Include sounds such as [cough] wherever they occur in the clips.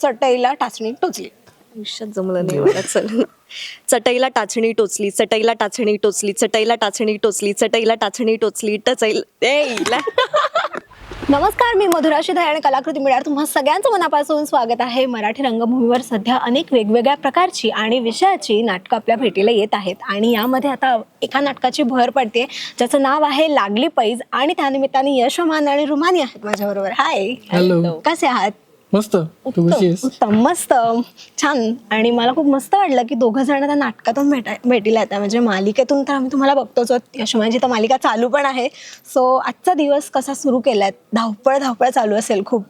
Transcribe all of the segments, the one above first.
चटईला टाचणी टोचली. आयुष्यात जमलं नाही मला चल. चटईला टाचणी टोचली चटईला टाचणी टोचली चटईला टाचणी टोचली चटईला टाचणी टोचली टचईल. नमस्कार मी मधुरा शिधाय आणि कलाकृती मिळार तुम्हा सगळ्यांचं मनापासून स्वागत आहे. मराठी रंगभूमीवर सध्या अनेक वेगवेगळ्या प्रकारची आणि विषयाची नाटकं आपल्या भेटीला येत आहेत. आणि यामध्ये आता एका नाटकाची भर पडते ज्याचं नाव आहे लागली पैज आणि त्यानिमित्ताने यशमान आणि रुमानी आहेत माझ्याबरोबर. हाय हॅलो कसे आहात? मस्त. तू कशी आहेस? उत्तम मस्त. छान. आणि मला खूप मस्त वाटलं की दोघं जण त्या नाटकातून भेटाय भेटीला येतात. म्हणजे मालिकेतून तर आम्ही तुम्हाला बघतोच. आहोत. यशोमाची तर मालिका चालू पण आहे. सो आजचा दिवस कसा सुरू केलाय? धावपळ धावपळ चालू असेल खूप.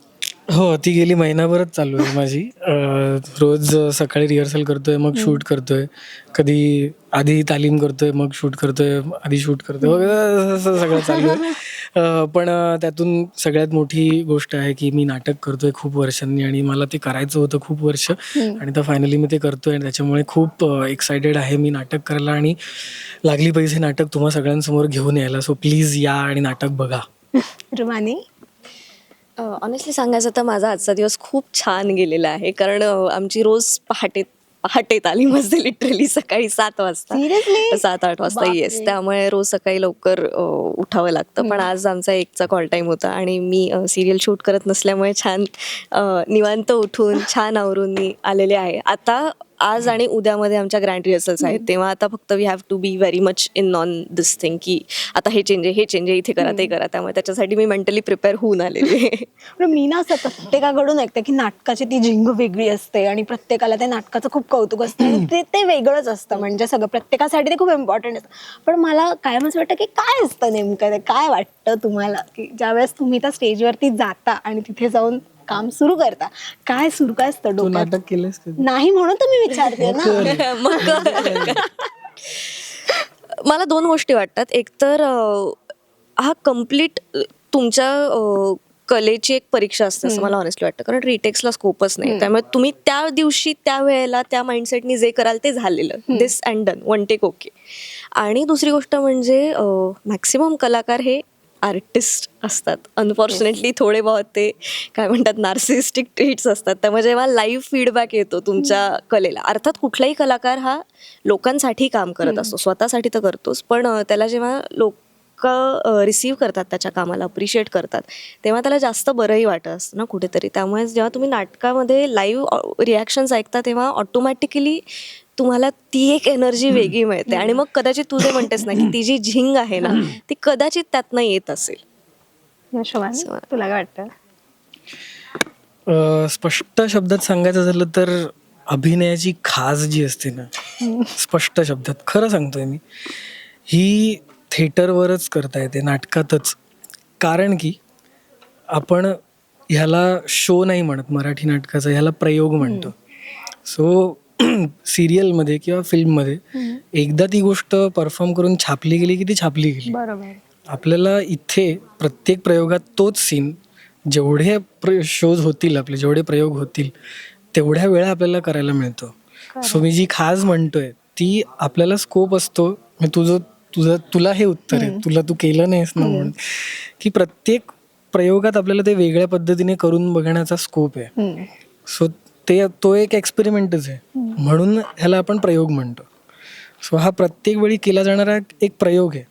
हो ती गेली महिनाभरच चालू आहे माझी. अं, रोज सकाळी रिहर्सल करतोय मग शूट करतोय. कधी आधी तालीम करतोय मग शूट करतोय आधी शूट करतोय. वगैरे असं सगळं चालू आहे. पण त्यातून सगळ्यात मोठी गोष्ट आहे की मी नाटक करतोय खूप वर्षांनी आणि मला ते करायचं होतं खूप वर्ष. आणि तर फायनली मी ते करतोय आणि त्याच्यामुळे खूप एक्सायटेड आहे मी नाटक करायला आणि लागली पैसे नाटक तुम्हा सगळ्यांसमोर घेऊन यायला. सो प्लीज या आणि नाटक बघा. [laughs] रुमानी? ऑनेस्टली सांगायचं तर माझा आजचा दिवस खूप छान गेलेला आहे. कारण आमची रोज पहाटे पहाटे तालीम असते लिटरली सकाळी सात वाजता? सात आठ वाजता. येस. त्यामुळे रोज सकाळी लवकर उठावं लागतं. पण आज आमचा एकचा कॉल टाईम होता आणि मी सिरियल शूट करत नसल्यामुळे छान निवांत उठून छान आवरून मी आलेले आहे. आता आज आणि उद्यामध्ये आमच्या ग्रँड रिहर्सल्स आहेत. तेव्हा आता फक्त we have to be very much in non this thing की आता हे चेंज आहे हे चेंज आहे इथे करा ते करा. त्यामुळे त्याच्यासाठी मी मेंटली प्रिपेअर होऊन आलेली आहे. [laughs] पण मी ना असं प्रत्येकाकडून ऐकते की नाटकाची ती झिंग वेगळी असते आणि प्रत्येकाला त्या नाटकाचं खूप कौतुक असतं आणि ते ते वेगळंच असतं. म्हणजे सगळं प्रत्येकासाठी ते खूप इम्पॉर्टंट असतं. पण मला कायम असं वाटतं की काय असतं नेमकं? ते काय वाटतं तुम्हाला की ज्यावेळेस तुम्ही त्या स्टेजवरती जाता आणि तिथे जाऊन काम सुरू करता. काय सुरू काय असतं तू डोक्यात? नाटक केलंस कधी? नाही म्हणून तर मी विचारते ना. मग मला दोन गोष्टी वाटतात. एकतर अं, हा कंप्लीट तुमच्या अं, कलेची एक परीक्षा असते असं मला ऑनेस्टली वाटतं. कारण रिटेक्सला स्कोपच नाही. त्यामुळे तुम्ही त्या दिवशी त्या वेळेला त्या माइंडसेटनी जे कराल ते झालेलं. This and done one take okay आणि दुसरी गोष्ट म्हणजे मॅक्सिमम कलाकार हे आर्टिस्ट असतात. अनफॉर्च्युनेटली थोडे बहुत ते काय म्हणतात नार्सिस्टिक ट्रीट्स असतात. त्यामुळे जेव्हा लाईव्ह फीडबॅक येतो तुमच्या कलेला अर्थात कुठलाही कलाकार हा लोकांसाठी काम करत असतो. स्वतःसाठी तर करतोच पण त्याला जेव्हा लोक रिसीव्ह करतात त्याच्या कामाला अप्रिशिएट करतात तेव्हा त्याला जास्त बरंही वाटत असतं ना कुठेतरी. त्यामुळे जेव्हा तुम्ही नाटकामध्ये लाईव्ह रिॲक्शन्स ऐकता तेव्हा ऑटोमॅटिकली तुम्हाला ती एक एनर्जी वेगळी मिळते. आणि मग कदाचित तू जे म्हणतेस ना की ती जी झिंग आहे ना ती कदाचित त्यातनं येत असेल. तुला काय वाटतं? अं, स्पष्ट शब्दात सांगायचं झालं तर अभिनयाची खाज जी असते ना स्पष्ट शब्दात खरं सांगतोय मी ही थिएटरवरच करता येते नाटकातच. कारण की आपण ह्याला शो नाही म्हणत मराठी नाटकाचा ह्याला प्रयोग म्हणतो. सो [clears throat] सिरियलमध्ये किंवा फिल्ममध्ये एकदा ती गोष्ट परफॉर्म करून छापली गेली की ती छापली गेली. बरोबर. आपल्याला इथे प्रत्येक प्रयोगात तोच सीन जेवढे प्र शोज होतील आपले जेवढे प्रयोग होतील तेवढ्या वेळा आपल्याला करायला मिळतो. सो मी जी खाज म्हणतोय ती आपल्याला स्कोप असतो. मी तुझं तुझं तुला हे उत्तर आहे. तुला तू केलं नाहीस ना म्हणून. की प्रत्येक प्रयोगात आपल्याला ते वेगळ्या पद्धतीने करून बघण्याचा स्कोप आहे. सो ते तो एक एक्सपेरिमेंटच आहे. म्हणून ह्याला आपण प्रयोग म्हणतो. सो हा प्रत्येक वेळी केला जाणारा एक प्रयोग आहे.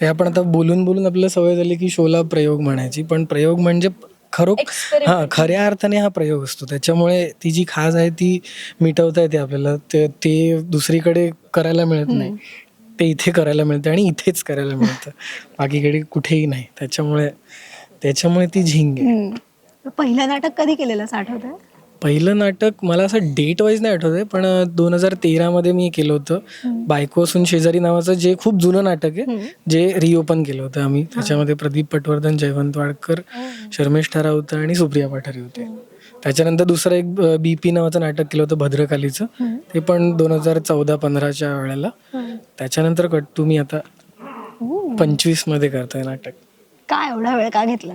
ते आपण आता बोलून बोलून आपल्याला सवय झाली की शोला प्रयोग म्हणायची पण प्रयोग म्हणजे खरो हा खऱ्या अर्थाने हा प्रयोग असतो. त्याच्यामुळे ती जी खाज आहे ती मिटवता येते आपल्याला. ते ते दुसरीकडे करायला मिळत नाही. ते इथे करायला मिळतं आणि इथेच करायला मिळतं. बाकीकडे कुठेही नाही. त्याच्यामुळे त्याच्यामुळे ती झिंग आहे. पहिलं नाटक कधी केलेलं असं आठवतंय? पहिलं नाटक मला असं डेट वाईज नाही आठवत आहे पण दोन हजार तेरामध्ये मी केलं होतं. बायको असून शेजारी नावाचं जे खूप जुनं नाटक आहे जे रिओपन केलं होतं आम्ही. त्याच्यामध्ये प्रदीप पटवर्धन जयवंत वाडकर शर्मेश ठरावत आणि सुप्रिया पाठारी होते. त्याच्यानंतर दुसरं एक बीपी नावाचं नाटक केलं होतं भद्रकालीचं. ते पण दोन हजार चौदा पंधराच्या वेळेला त्याच्यानंतर कट तुम्ही आता पंचवीसमध्ये करताय नाटक. काय एवढा वेळ का घेतला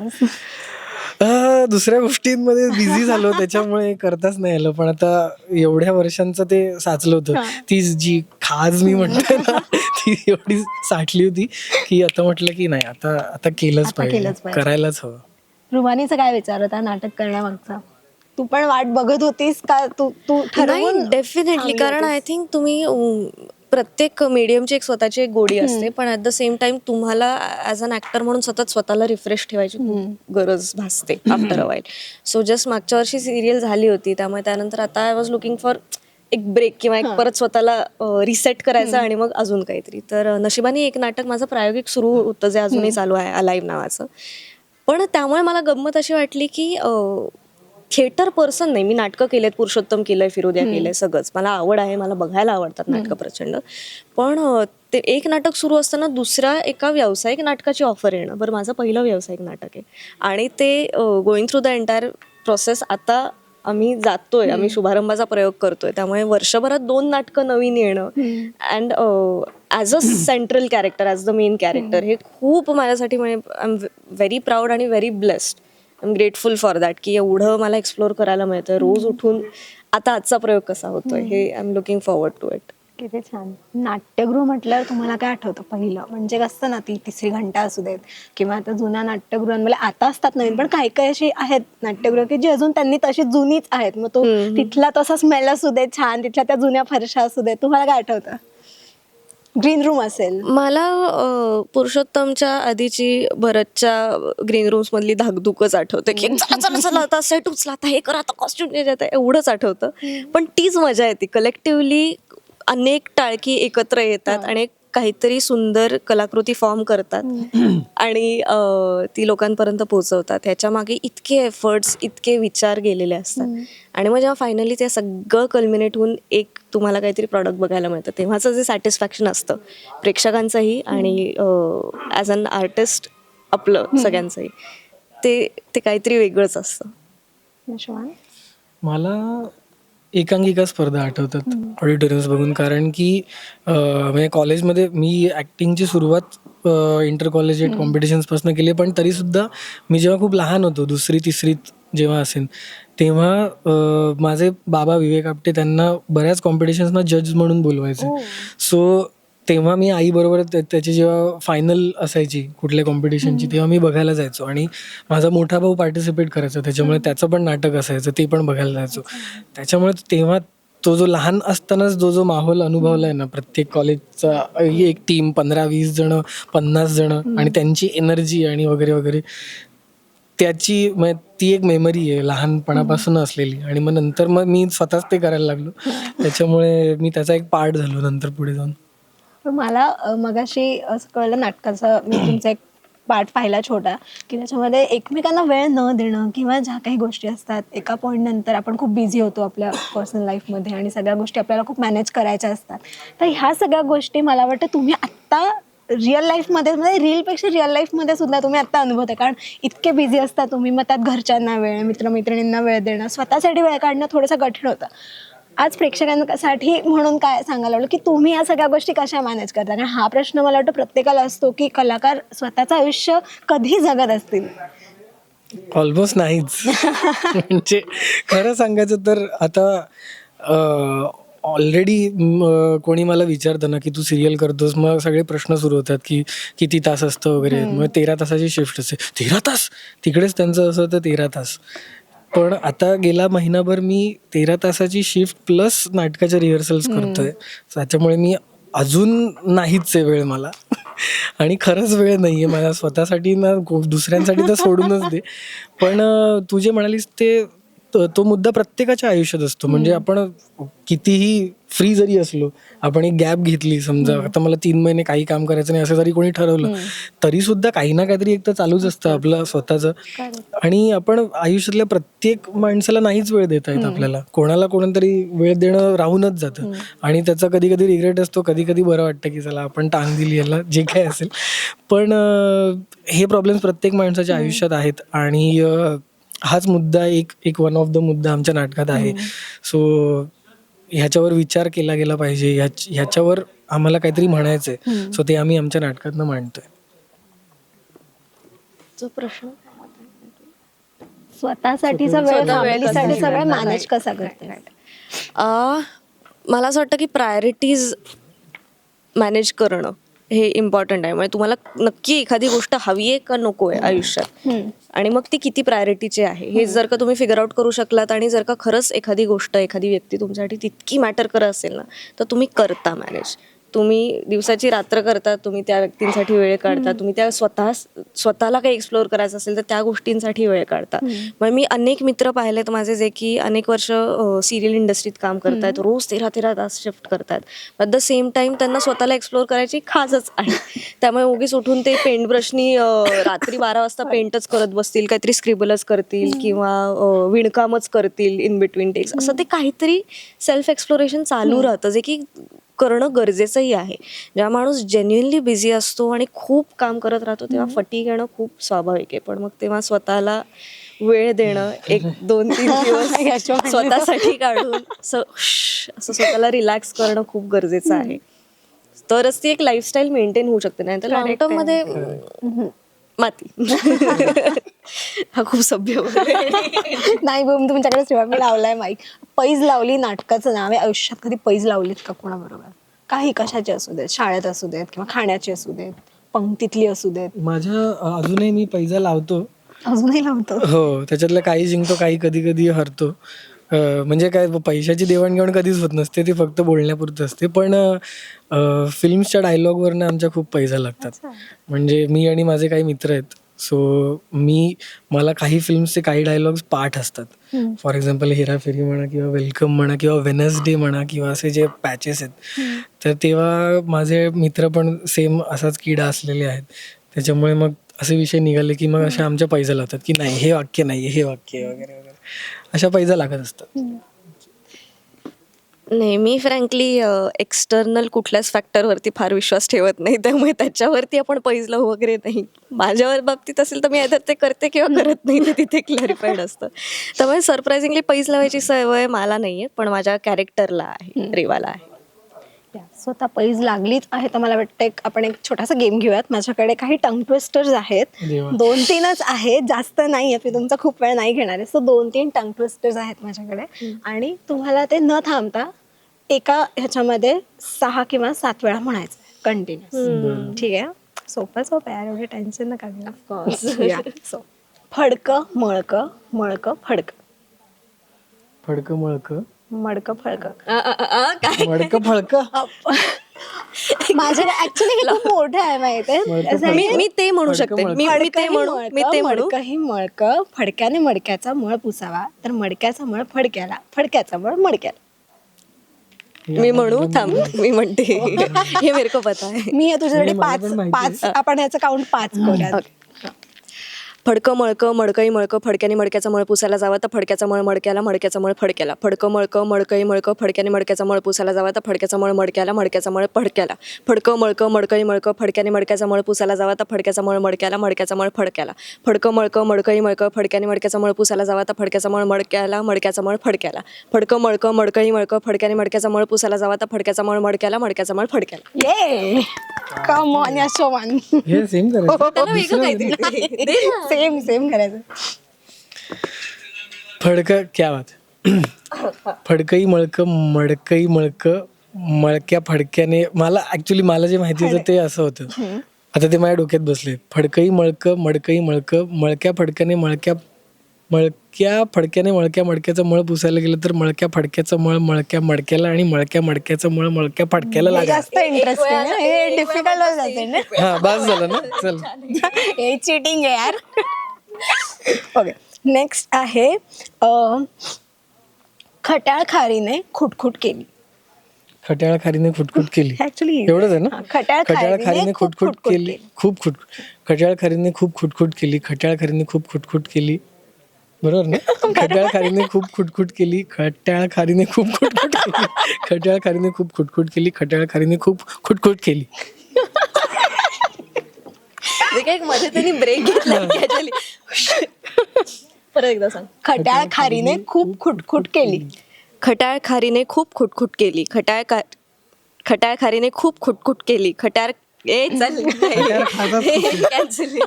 अं, दुसऱ्या गोष्टींमध्ये बिझी झालो त्याच्यामुळे करताच नाही आलं. पण आता एवढ्या वर्षांचं ते साचलं होतं. ती जी खाज मी म्हणते ना ती एवढी साठली होती की आता म्हटलं की नाही आता आता केलंच आता पाहिजे. केलंच पाहिजे. करायलाच हवं. रुमानीचा काय विचार होता? नाटक करण्यामागचा. तू पण वाट बघत होतीस का? तू तू ठरवून डेफिनेटली थांबली कारण आय? थिंक तुम्ही अं, प्रत्येक मीडियमची एक स्वतःची एक गोडी असते पण ऍट द सेम टाइम तुम्हाला ॲज अन ऍक्टर म्हणून सतत स्वतःला रिफ्रेश ठेवायची खूप गरज भासते after a while so just मागच्या वर्षी सिरियल झाली होती त्यामुळे त्यानंतर आता आय वॉज लुकिंग फॉर एक ब्रेक किंवा एक परत स्वतःला रिसेट करायचं आणि मग अजून काहीतरी. तर नशिबाने एक नाटक माझं प्रायोगिक सुरू होतं जे अजूनही चालू आहे अलाईव्ह नावाचं. पण त्यामुळे मला गंमत अशी वाटली की थिएटर पर्सन नाही. मी नाटकं केलेत पुरुषोत्तम केलंय फिरोद्या केलंय सगळंच. मला आवड आहे मला बघायला आवडतात नाटकं प्रचंड. पण ते एक नाटक सुरू असताना दुसऱ्या एका व्यावसायिक नाटकाची ऑफर येणं. बरं माझं पहिलं व्यावसायिक नाटक आहे. आणि ते going through the entire process आता आम्ही जातोय आम्ही शुभारंभाचा प्रयोग करतोय. त्यामुळे वर्षभरात दोन नाटकं नवीन येणं. And as a central character as the main character हे खूप माझ्यासाठी म्हणजे आय एम व्हेरी प्राऊड आणि very blessed am grateful for that की एवढं मला एक्सप्लोर करायला मिळतं रोज उठून आता आजचा प्रयोग कसा होतोय हे I am looking forward to it किती छान. नाट्यगृह म्हटल्यावर तुम्हाला काय आठवतं पहिलं? म्हणजे कसं ना ती तिसरी घंटा असू देत किंवा आता जुन्या नाट्यगृहांमध्ये आता असतात नवीन पण काही काही अशी आहेत नाट्यगृह की जी अजून त्यांनी तशी जुनीच आहेत. मग तो तिथला तसा स्मेल असू दे छान तिथल्या त्या जुन्या फरशा असू दे तुम्हाला काय आठवतं? ग्रीन रूम असेल. मला अं, पुरुषोत्तमच्या आधीची भरतच्या ग्रीन रूम्स मधली धाकधुकच आठवते की चला चला चला आता सेट उचला आता हे करा आता कॉस्ट्युम आता एवढंच आठवतं. पण तीच मजा येते. कलेक्टिव्हली अनेक टाळकी एकत्र येतात आणि एक काहीतरी सुंदर कलाकृती फॉर्म करतात. आणि ती लोकांपर्यंत पोहोचवतात. ह्याच्या मागे इतके एफर्ट्स इतके विचार गेलेले असतात. आणि मग जेव्हा फायनली ते सगळं कल्मिनेट होऊन एक तुम्हाला काहीतरी प्रॉडक्ट बघायला मिळतं तेव्हाचं जे सॅटिस्फॅक्शन असतं प्रेक्षकांचंही आणि ॲज अन आर्टिस्ट आपलं सगळ्यांचंही ते ते काहीतरी वेगळंच असतं? मला एकांकिका स्पर्धा आठवतात ऑडिटोरियम्स बघून. कारण की अं, म्हणजे कॉलेजमध्ये मी ॲक्टिंगची सुरुवात इंटर कॉलेज कॉम्पिटिशन्सपासून केली पण तरीसुद्धा मी जेव्हा खूप लहान होतो दुसरी तिसरीत जेव्हा असेल तेव्हा अं, माझे बाबा विवेक आपटे त्यांना बऱ्याच कॉम्पिटिशन्सना जज म्हणून बोलवायचे. सो तेव्हा मी आईबरोबर त्या- त्याची जेव्हा फायनल असायची कुठल्या कॉम्पिटिशनची तेव्हा मी बघायला जायचो. आणि माझा मोठा भाऊ पार्टिसिपेट करायचा त्याच्यामुळे त्याचं पण नाटक असायचं ते पण बघायला जायचो. त्याच्यामुळे तेव्हा तो जो लहान असतानाच जो जो माहोल अनुभवलाय ना प्रत्येक कॉलेजचा एक टीम पंधरा वीस जण पन्नास जण आणि त्यांची एनर्जी आणि वगैरे वगैरे त्याची म्हणजे ती एक मेमरी आहे लहानपणापासून असलेली. आणि मग नंतर मग मी स्वतःच ते करायला लागलो. [laughs] त्याच्यामुळे मी त्याचा एक पार्ट झालो नंतर पुढे जाऊन. पण मला अ, मगाशी असं कळलं नाटकाचं मी [clears throat] तुमचा एक पार्ट पाहिला छोटा की त्याच्यामध्ये एकमेकांना वेळ न देणं किंवा ज्या काही गोष्टी असतात एका पॉईंट नंतर आपण खूप बिझी होतो आपल्या पर्सनल लाईफमध्ये आणि सगळ्या गोष्टी आपल्याला खूप मॅनेज करायच्या असतात. तर ह्या सगळ्या गोष्टी मला वाटतं तुम्ही आत्ता रिअल लाईफमध्ये म्हणजे रीलपेक्षा रिअल लाईफमध्ये सुद्धा तुम्ही आत्ता अनुभवताय कारण इतके बिझी असता तुम्ही मग त्यात घरच्यांना वेळ मित्रमैत्रिणींना वेळ देणं स्वतःसाठी वेळ काढणं थोडंसं कठीण होतं. आज प्रेक्षकांसाठी म्हणून काय सांगायला आवडेल की तुम्ही या सगळ्या गोष्टी कशा मॅनेज करता? कारण हा प्रश्न मला वाटतं प्रत्येकाला असतो की कलाकार स्वतःचं आयुष्य कधी जगत असतील? ऑलमोस्ट नाहीच. म्हणजे खरं सांगायचं तर आता ऑलरेडी कोणी मला विचारतं ना की तू सिरियल करतोस मग सगळे प्रश्न सुरू होतात की किती तास असतं वगैरे. मग तेरा तासाची शिफ्ट असते. तेरा तास? तिकडेच त्यांचं असं होतं तेरा तास. पण आता गेला महिनाभर मी तेरा तासाची शिफ्ट प्लस नाटकाच्या रिहर्सल्स करतोय. त्याच्यामुळे मी अजून नाहीच आहे वेळ मला. [laughs] आणि खरंच वेळ नाहीये मला. स्वतःसाठी ना दुसऱ्यांसाठी तर सोडूनच दे. पण तू जे म्हणालीस ते तो तो मुद्दा प्रत्येकाच्या आयुष्यात असतो. म्हणजे आपण कितीही फ्री जरी असलो आपण एक गॅप घेतली समजा आता मला तीन महिने काही काम करायचं नाही असं जरी कोणी ठरवलं तरी सुद्धा काही ना काहीतरी एक तर चालूच असतं आपलं स्वतःचं. आणि आपण आयुष्यातल्या प्रत्येक माणसाला नाहीच वेळ देता येत आपल्याला. कोणाला कोणातरी वेळ देणं राहूनच जातं. आणि त्याचा कधी कधी रिग्रेट असतो कधी कधी बरं वाटतं की चला आपण टांग दिली याला जे काय असेल. पण हे प्रॉब्लेम्स प्रत्येक माणसाच्या आयुष्यात आहेत. आणि हाच मुद्दा एक एक वन ऑफ द मुद्दा आमच्या नाटकात आहे. सो ह्याच्यावर विचार केला गेला पाहिजे. ह्याच- ह्याच्यावर आम्हाला काहीतरी म्हणायचंय. सो ते आम्ही आमच्या नाटकातनं मांडतोय. जो प्रश्न स्वतःसाठीचा वेळ स्वतः वेळ कसा फॅमिलीसाठी सगळं निवडणार? मॅनेज कसा करते आ, मला असं वाटतं की प्रायोरिटीज मॅनेज करणं हे इम्पॉर्टंट आहे. म्हणजे तुम्हाला नक्की एखादी गोष्ट हवी आहे का नको आहे आयुष्यात? आणि मग ती किती प्रायोरिटीची आहे? हे जर का तुम्ही फिगर आउट करू शकलात आणि जर का खरंच एखादी गोष्ट एखादी व्यक्ती तुमच्यासाठी तितकी मॅटर करत असेल ना तर तुम्ही करता मॅनेज तुम्ही दिवसाची रात्र करता तुम्ही त्या व्यक्तींसाठी वेळ काढता तुम्ही त्या स्वतः स्वतःला काही एक्सप्लोअर करायचं असेल तर त्या गोष्टींसाठी वेळ काढता. मग मी अनेक मित्र पाहिलेत माझे जे की अनेक वर्ष सिरियल इंडस्ट्रीत काम करतायत. रोज तेरा तेरा तास शिफ्ट करतायत. ॲट द सेम टाइम त्यांना स्वतःला एक्सप्लोअर करायची खाजच आहे. त्यामुळे उगीच उठून ते पेंट ब्रशनी रात्री बारा वाजता पेंटच करत बसतील काहीतरी स्क्रिबलच करतील किंवा विणकामच करतील इन बिटवीन टेक्स असं ते काहीतरी सेल्फ एक्सप्लोरेशन चालू राहतं. जे की करणं गरजेचंही आहे. जेव्हा माणूस जेन्युनली बिझी असतो आणि खूप काम करत राहतो तेव्हा फटीक येणं खूप स्वाभाविक आहे. पण मग तेव्हा स्वतःला वेळ देणं [laughs] एक दोन तीन [laughs] दिवस स्वतःसाठी काढून असं स्वतःला रिलॅक्स करणं खूप गरजेचं आहे. तरच ती एक लाईफस्टाईल मेंटेन होऊ शकते. नाही तर लॉंग टर्ममध्ये माती [laughs] हा खूप सभ्य. [laughs] नाही बघ तुमच्याकडे सेवा मी लावलाय माईक पैज लावली नाटकाचं नाव आहे आयुष्यात कधी पैज लावलीत का कोणाबरोबर? काही कशाची असू देत शाळेत असू देत किंवा खाण्याची असू देत पंक्तीतली असू देत. माझ्या अजूनही मी पैजा लावतो. अजूनही लावतो? हो त्याच्यातलं काही जिंकतो काही कधी कधी हरतो. म्हणजे काय पैशाची देवाणघेवाण कधीच होत नसते ती फक्त बोलण्यापुरतं असते. पण फिल्म्सच्या डायलॉगवरनं आमच्या खूप पैसा लागतात. म्हणजे मी आणि माझे काही मित्र आहेत सो मी मला काही फिल्मचे काही डायलॉग्स पाठ असतात. फॉर एक्झाम्पल हेराफेरी म्हणा किंवा वेलकम म्हणा किंवा वेनसडे म्हणा किंवा असे जे पॅचेस आहेत तर तेव्हा माझे मित्र पण सेम असाच किडा असलेले आहेत. त्याच्यामुळे मग असे विषय निघाले की मग अशा आमच्या पैजा लागतात की नाही हे वाक्य नाही हे वाक्य वगैरे वगैरे. अशा पैजा लागत असतात. नाही मी फ्रँकली एक्सटर्नल कुठल्याच फॅक्टरवरती फार विश्वास ठेवत नाही. त्यामुळे त्याच्यावरती आपण पैज लावू वगैरे नाही. माझ्यावर बाबतीत असेल तर मी आयदर ते करते किंवा करत नाही ते तिथे क्लॅरिफाईड असतं. त्यामुळे सरप्राइझिंगली पैज लावायची सवय मला नाहीये पण माझ्या कॅरेक्टरला आहे रेवाला आहे. स्वतः पैज लागलीच आहे तर मला वाटतं एक आपण एक छोटासा गेम घेऊयात. माझ्याकडे काही टंग ट्विस्टर्स आहेत. देवा. दोन तीनच आहेत. जास्त नाही आहे मी तुमचा खूप वेळ नाही घेणार आहे. सो दोन तीन टंग ट्विस्टर्स आहेत माझ्याकडे. आणि तुम्हाला ते न थांबता एका ह्याच्यामध्ये सहा किंवा सात वेळा म्हणायचं. कंटिन्युअस ठीक आहे? सोपं सोपं यार एवढे टेन्शन नका घेऊ. सो फडक मळक मळक फडक. फडकं मळकं. मडक फडक. मडकं फळकं माझ्याकडे ऍक्च्युली हे खूप मोठं आहे माहिती मी मी ते म्हणू शकते. मी मी ते म्हणू मी ते म्हणू. ही मळक फडक्याने मडक्याचा मळ पुसावा. तर मडक्याचा मळ फडक्याला फडक्याचा मळ मडक्याला. मी म्हणू थांब. मी म्हणते. हे मेरे को पता है मी हे तुझ्यासाठी पाच पाच आपण ह्याचं काउंट पाच करूया फडकं मळकं मडकई मळकं फडक्याने मडक्याचा मळ पुसायला जावा तर फडक्याचा मळ मडक्याला मडक्याचा मळ फडक्याला फडकं मळकं मडकई मळकं फडक्याने मडक्याचा मळ पुसायला जावा तर फडक्याचा मळ मडक्याला मडक्याचा मळ फडक्याला फडकं मळकं मडकई मळकं फडक्याने मडक्याचा मळ पुसायला जावा तर फडक्याचा मळ मडक्याला मडक्याचा मळ फडक्याला फडकं मळकं मडकई मळकं फडक्याने मडक्याचा मळ पुसायला जावा तर फडक्याचा मळ मडक्याला मडक्याचा मळ फडक्याला फडकं मळकं मडकई मळकं फडक्याने मडक्याचा मळ पुसायला जावा तर फडक्याचा मळ मडक्याला मडक्याचा मळ फडक्याला ये कम ऑन यशोमान हे सेम करायचं त्याला वेगळं काहीतरी सेम सेम करायचं. फडकं क्या बात. फडकई मळकं मडकई मळकं मळक्या फडक्याने मला ऍक्च्युली मला जे माहिती होतं ते असं होतं. आता ते माझ्या डोक्यात बसले. फडकई मळकं मडकई मळकं मळक्या फडक्याने मळक्या मळक्या फडक्याने मळक्या मडक्याचं मळ पुसायला गेलं तर मळक्या फडक्याचं मळ मळक्या मडक्याला आणि मळक्या मडक्याचं मळ मळक्या फडक्याला हे लागला जास्त इंटरेस्टिंग हे डिफिकल्ट होत जाते ना? हा बस झालं ना? चल. हे चिटिंग आहे यार. ओके नेक्स्ट आहे अं, खट्याळ खारीने खुटखुट केली. खट्याळ खारीने खुटखुट केली. एवढंच आहे ना? हा, खट्याळ खारीने खारीने खूप खुटखुट खुटखुट केली. खूप खुट खट्याळ खारीने खूप खुटखुट केली. खट्याळ खारीने खूप खुटखुट केली. बरोबर ना? [laughs] खट्याळ खारीने खूप खुटखुट केली खट्याळ खारीने खूप खुटखुट केली. [laughs] खट्याळ खारीने खूप खुटखुट केली खट्याळ खारीने खूप खुटखुट केली. जे काही मध्ये त्यांनी ब्रेक घेतला. परत एकदा सांग. खट्याळ खारीने खूप खुटखुट केली. खटाळ खारीने खूप खुटखुट केली. खटाळ का खटाळ खारीने खूप खुटखुट केली. खटाळ ए चल. कॅन्सल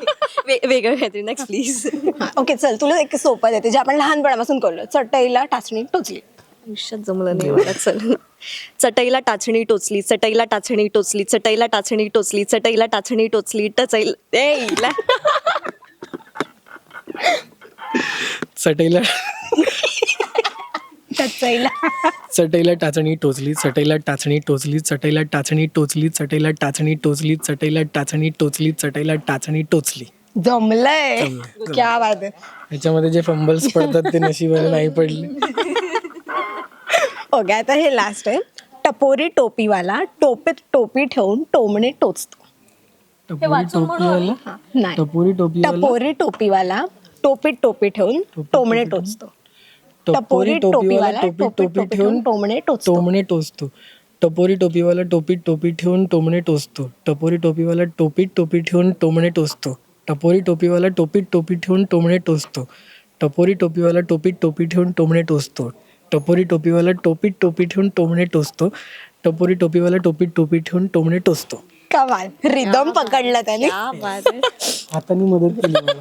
[laughs] वेगळं काहीतरी नेक्स्ट प्लीज ओके चल तुला एक सोपं देते जे आपण लहानपणापासून करलो चटईला टाचणी टोचली. आयुष्यात जमलं नाही मला चल. चटईला टाचणी टोचली चटईला टाचणी टोचली चटईला टाचणी टोचली चटईला टाचणी टोचली टचईल. ए इला. चटईला [laughs] चटईला टाचणी टोचली चटईला टाचणी टोचली चटईला टाचणी टोचली चटईला टाचणी टोचली चटईला टाचणी टोचली चटईला टाचणी टोचली. जमलंय. जमलंय. क्या बात आहे. ह्याच्यामध्ये जे फंबल्स पडतात ते नशिबाने नाही पडले. ओके आता हे लास्ट आहे. टपोरी टोपीवाला टोपीत टोपी ठेवून टोमणे टोचतो. टपोरी टोपीवाला? हा, नाही. टपोरी टोपीवाला? टपोरी टोपीवाला टोपीत टोपी ठेवून टोमणे टोचतो. टपोरी टोपीवाला टोपी टोपी टोपी ठेवून टोमणे टोचतो. टोमणे टोचतो. टपोरी टोपीवाला टोपीत टोपी ठेवून टोमणे टोचतो. टपोरी टोपीवाला टोपीत टोपी ठेवून टोमणे टोचतो. टपोरी टोपीवाला टोपीत टोपी ठेवून टोमणे टोचतो. टपोरी टोपीवाला टोपीत टोपी ठेवून टोमणे टोचतो. टपोरी टोपीवाला टोपीत टोपी ठेवून टोमणे टोचतो. टपोरी टोपीवाला टोपीत टोपी ठेवून टोमणे टोचतो. का रिदम पकडला त्याने. क्या बात आहे. हाताने मदत केली मला.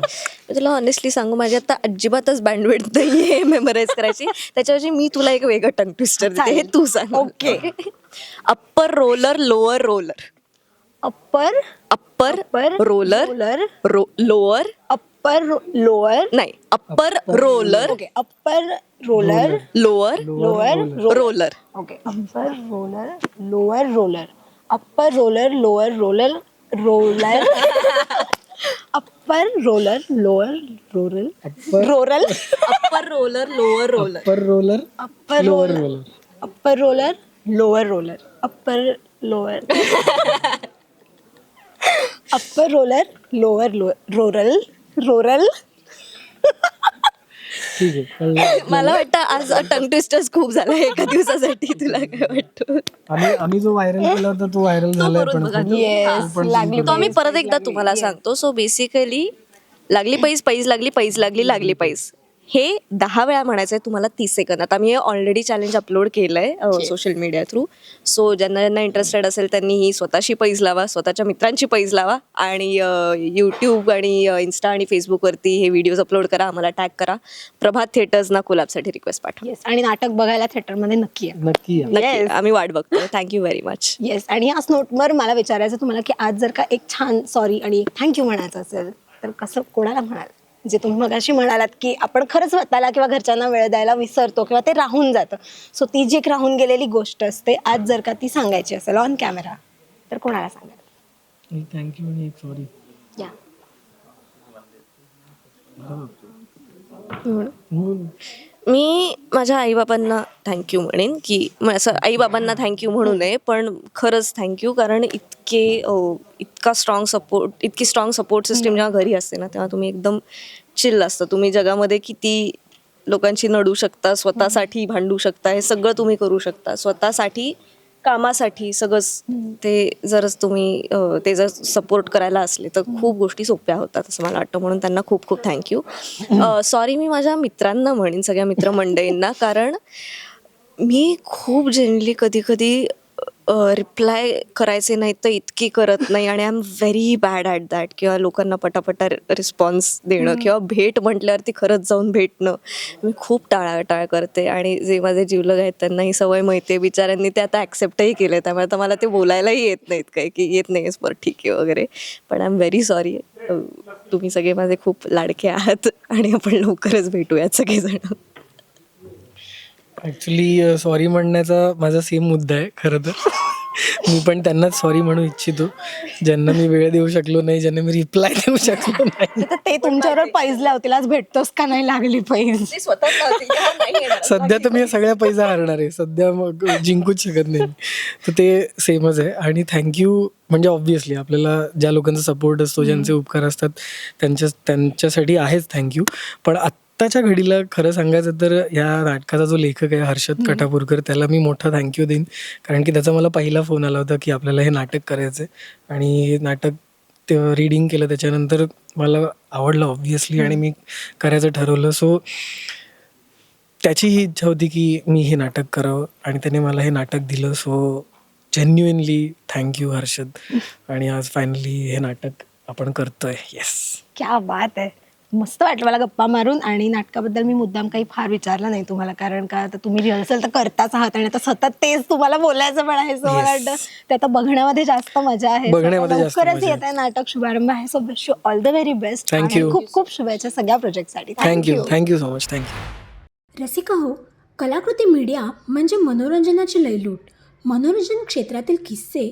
मी [laughs] तुला ऑनेस्टली सांगू माझी आता अजिबातच बँडवेड नाहीये मेमराईज करायची. त्याच्याऐवजी मी तुला एक वेगळं टंग ट्विस्टर देते. हे तू सांग. Okay. Upper roller lower roller upper upper upper roller roller lower upper lower नाही upper roller okay upper roller lower lower roller okay upper roller lower roller upper roller lower roller roller upper roller lower roller upper roller upper roller lower roller upper roller upper lower roller roller upper roller lower roller upper lower upper roller lower roller roller ठीक आहे कळलं. [laughs] मला वाटतं आज टंग twisters खूप झाला एका दिवसासाठी तुला काय वाटतं? आम्ही आम्ही जो व्हायरल केला होता तो व्हायरल झालाय पण खूप- येस लागली. तो आम्ही परत एकदा तुम्हाला सांगतो. सो बेसिकली लागली पैज पैज लागली पैज लागली लागली पैज हे दहा वेळा म्हणायचं आहे तुम्हाला तीस सेकंदात आम्ही हे ऑलरेडी चॅलेंज अपलोड केलं आहे सोशल मीडिया थ्रू सो ज्यांना ज्यांना इंटरेस्टेड असेल त्यांनी ही स्वतःची पैज लावा स्वतःच्या मित्रांची पैज लावा आणि यूट्यूब आणि इन्स्टा आणि फेसबुकवरती हे व्हिडिओज अपलोड करा आम्हाला टॅग करा. प्रभात थिएटर्स ना कोलॅबसाठी रिक्वेस्ट पाठवा. येस आणि नाटक बघायला थिएटरमध्ये नक्की आहे नक्की आम्ही वाट बघतो. थँक्यू व्हेरी मच येस आणि याच नोटवर मला विचारायचं तुम्हाला की आज जर का एक छान सॉरी आणि एक थँक्यू म्हणायचं असेल तर कसं कोणाला म्हणाल? जे तुम्ही मगाशी म्हणालात की आपण खरंच स्वतःला किंवा घरच्यांना वेळ द्यायला विसरतो किंवा ते राहून जातं. सो ती जी एक राहून गेलेली गोष्ट असते आज जर का ती सांगायची असेल ऑन कॅमेरा तर कोणाला सांगाल थँक्यू आणि एक सॉरी या. मी माझ्या आईबाबांना थँक्यू म्हणेन की म- असं आईबाबांना थँक्यू म्हणू नये पण खरंच थँक्यू कारण इतके इतका स्ट्रॉंग सपोर्ट इतकी स्ट्रॉंग सपोर्ट सिस्टीम जेव्हा घरी असते ना तेव्हा तुम्ही एकदम चिल असतं. तुम्ही जगामध्ये किती लोकांची नडू शकता स्वतःसाठी भांडू शकता हे सगळं तुम्ही करू शकता. स्वतःसाठी कामासाठी सगळंच ते जरच तुम्ही अ, ते जर सपोर्ट करायला असले तर खूप गोष्टी सोप्या होतात असं मला वाटतं. म्हणून त्यांना खूप खूप थँक्यू सॉरी मी माझ्या मित्रांना म्हणेन सगळ्या मित्रमंडळींना. कारण मी खूप जनरली कधी कधी रिप्लाय करायचे नाही तर इतकी करत नाही आणि I am very bad at that किंवा लोकांना पटापटा रिस्पॉन्स देणं किंवा भेट म्हटल्यावरती खरंच जाऊन भेटणं. मी खूप टाळाटाळ करते आणि जे माझे जीवलग आहेत त्यांना ही सवय माहिती आहे बिचाऱ्यांनी ते आता ॲक्सेप्टही केलं त्यामुळे आता मला ते बोलायलाही येत नाहीत काय की येत नाही बरं ठीक आहे वगैरे. पण आय एम व्हेरी सॉरी तुम्ही सगळे माझे खूप लाडके आहात आणि आपण लवकरच भेटूयात सगळेजण. ऍक्च्युली सॉरी म्हणण्याचा माझा सेम मुद्दा आहे खरं तर. [laughs] मी पण त्यांनाच सॉरी म्हणू इच्छितो. ज्यांना मी वेळ देऊ शकलो नाही ज्यांना मी रिप्लाय देऊ शकलो नाही. [laughs] तर ते तुमच्यावर पैजल्या होतील आज भेटतोस का नाही लागली पैज? [laughs] सध्या तर मी या सगळ्या पैसा हारणार आहे. सध्या मग जिंकूच शकत नाही. तर ते सेमच आहे. आणि थँक्यू म्हणजे ऑब्व्हियसली आपल्याला ज्या लोकांचा सपोर्ट असतो ज्यांचे उपकार असतात त्यांच्या त्यांच्यासाठी आहेच थँक्यू पण आत्ताच्या घडीला खरं सांगायचं तर या नाटकाचा जो लेखक आहे हर्षद कटापूरकर त्याला मी मोठा थँक्यू देईन. कारण की त्याचा मला पहिला फोन आला होता की आपल्याला हे नाटक करायचं आहे आणि हे नाटक ते रीडिंग केलं त्याच्यानंतर मला आवडलं ऑब्व्हियसली आणि मी करायचं ठरवलं. सो त्याची ही इच्छा होती की मी हे नाटक करावं. आणि त्याने मला हे नाटक दिलं. So genuinely thank you Harshad. आणि आज फायनली हे नाटक आपण करतोय. येस क्या बात आहे. मस्त वाटलं मला गप्पा मारून आणि नाटकाबद्दल मी मुद्दाम काही फार विचारलं नाही तुम्हाला कारण का आता तुम्ही रिहर्सल तर करताच आहात आणि आता सतत तेच तुम्हाला बोलायचं पण आहे सो मला. वाटतं. ते आता बघण्यामध्ये जास्त मजा आहे. लवकरच येत आहे नाटक शुभारंभ आहे. So wish you all the very best. खूप खूप शुभेच्छा सगळ्या प्रोजेक्टसाठी thank you thank you so much thank you Rasika हो कलाकृती मीडिया म्हणजे मनोरंजनाची लयलूट. मनोरंजन क्षेत्रातील किस्से